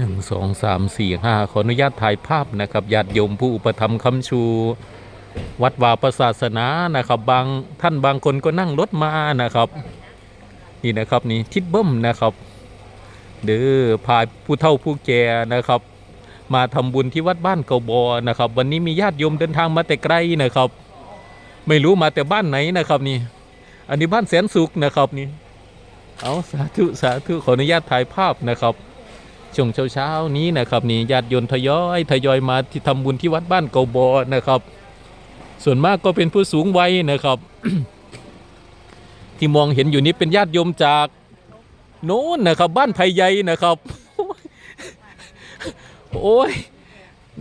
หนึ่งสองสามสี่ห้าขออนุญาตถ่ายภาพนะครับญาติโยมผู้อุปถัมภ์คำชู วัดวาประศาสนานะครับบางท่านบางคนก็นั่งรถมานะครับ นี่นะครับนี่ทิดเบิ้มนะครับเด้อพาผู้เฒ่าผู้แก่นะครับ มาทำบุญที่วัดบ้านเกาบอนะครับ วันนี้มีญาติโยมเดินทางมาแต่ไกลนะครับ ไม่รู้มาแต่บ้านไหนนะครับนี่ อันนี้บ้านแสนสุขนะครับนี่เอาสาธุสาธุขออนุญาตถ่ายภาพนะครับ ช่วงเช้าๆนี้นะครับนี่ญาติโยมทยอยทยอยมาที่ทำบุญที่วัดบ้านเกาบอนะครับ ส่วนมากก็เป็นผู้สูงวัยนะครับ ที่มองเห็นอยู่นี้เป็นญาติโยมจากโน้นนะครับ บ้านไผ่ใหญ่นะครับ โอ้ย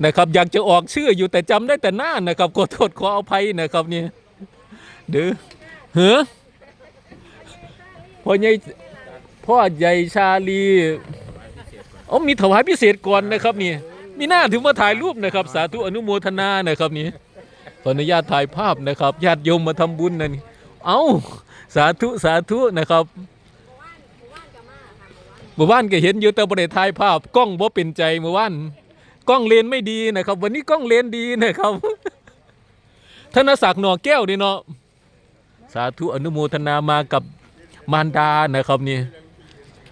นะครับ อยากจะออกชื่ออยู่แต่จำได้แต่หน้านะครับขอโทษขออภัยนะครับเนี่ยเด้อเฮ้อพ่อใหญ่พ่อใหญ่ชาลี อ๋อมีถวายพิเศษก่อนนะครับนี่มีหน้าถึงมาถ่ายรูปนะครับ สาธุอนุโมทนานะครับนี่ขออนุญาตถ่ายภาพนะครับญาติโยมมาทำบุญนะนี่เอ้าสาธุสาธุนะครับเมื่อวานก็เห็นอยู่แต่บริถ่ายภาพกล้องบ่เป็นใจเมื่อวานกล้องเลนไม่ดีนะครับ วันนี้กล้องเลนดีนะครับธนศักดิ์หน่อแก้วนี่เนาะสาธุอนุโมทนามากับมารดานะครับนี่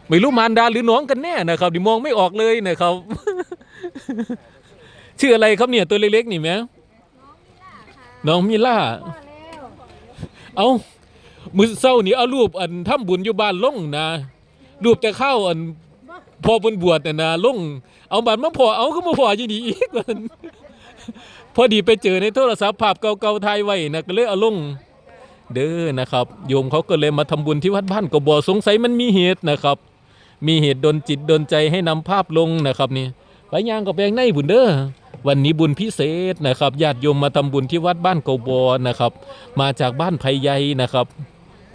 ไม่รู้มารดาหรือน้องกันแน่นะครับดิมองไม่ออกเลยนะครับ ชื่ออะไรครับเนี่ยตัวเล็กๆนี่แหมน้องมิล่าเอามือเศร้านี่เอารูปอันทำบุญอยู่บ้านลงนะรูปแต่ข้าวอันพอบนบวชน่ะนะลงเอาบัตรมาพอเอาก็มาพออยู่ดีอีกมันพอดีไปเจอในโทรศัพท์ภาพเก่าๆถ่ายไว้นะก็เลยเอาลงเด้อนะครับ โยมเขาก็เลยมาทำบุญที่วัดบ้านก็บ่สงสัยมันมีเหตุนะครับ มีเหตุดนจิตดนใจให้นำภาพลงนะครับนี่ไปย่างก็แปลงในบุญเด้อวันนี้บุญพิเศษนะครับญาติโยมมาทำบุญที่วัดบ้านโกบอนะครับ มาจากบ้านไผ่ใหญ่นะครับ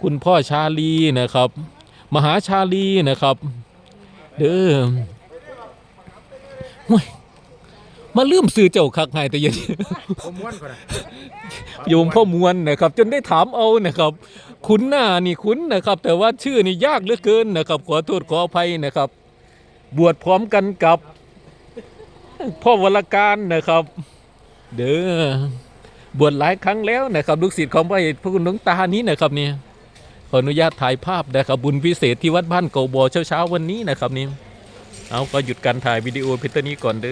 คุณพ่อชาลีนะครับ มหาชาลีนะครับ เด้อ มาลืมซื้อเจ้าคักไงแต่เย็น ผมม้วนก่อนนะโยมพ่อมวลนะครับ จนได้ถามเอานะครับ คุ้นหน้านี่คุ้นนะครับ แต่ว่าชื่อนี่ยากเหลือเกินนะครับ ขอโทษขออภัยนะครับ บวชพร้อมกันกับ พ่อวรการนะครับ เด้อบวชหลายครั้งแล้วนะครับลูกศิษย์ของพระเอกพระคุณหลวงตานี้นะครับนี่ขออนุญาตถ่ายภาพนะครับ บุญพิเศษที่วัดบ้านเกาบอเช้าๆวันนี้นะครับนี่เอาก็หยุดการถ่ายวิดีโอเพียงเท่านี้ก่อนเด้อ